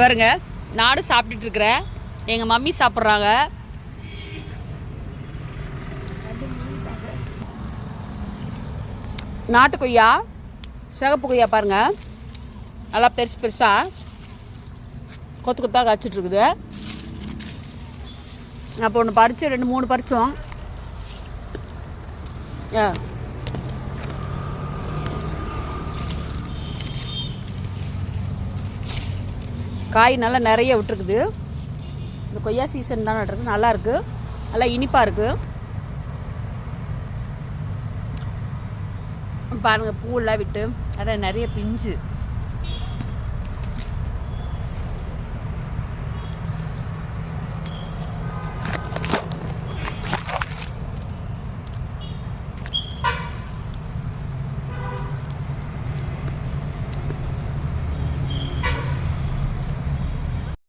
பாருங்க நானும் சாப்பிட்டுட்டு இருக்கிறேன். எங்கள் மம்மி சாப்பிட்றாங்க. நாட்டு கொய்யா சிகப்பு கொய்யா பாருங்க. நல்லா பெருசு பெருசாக கொத்து கொத்தாக காய்ச்சிட்டு இருக்குது. அப்போ ஒன்று பறித்து ரெண்டு மூணு பறித்தோம் ஆ. காய் நல்லா நிறைய விட்டுருக்குது. இந்த கொய்யா சீசன் தான் நட்டுருக்கு நல்லா இருக்கு. நல்லா இனிப்பாக இருக்கு. பாருங்க பூவெல்லாம் விட்டு அதான் நிறைய பிஞ்சு.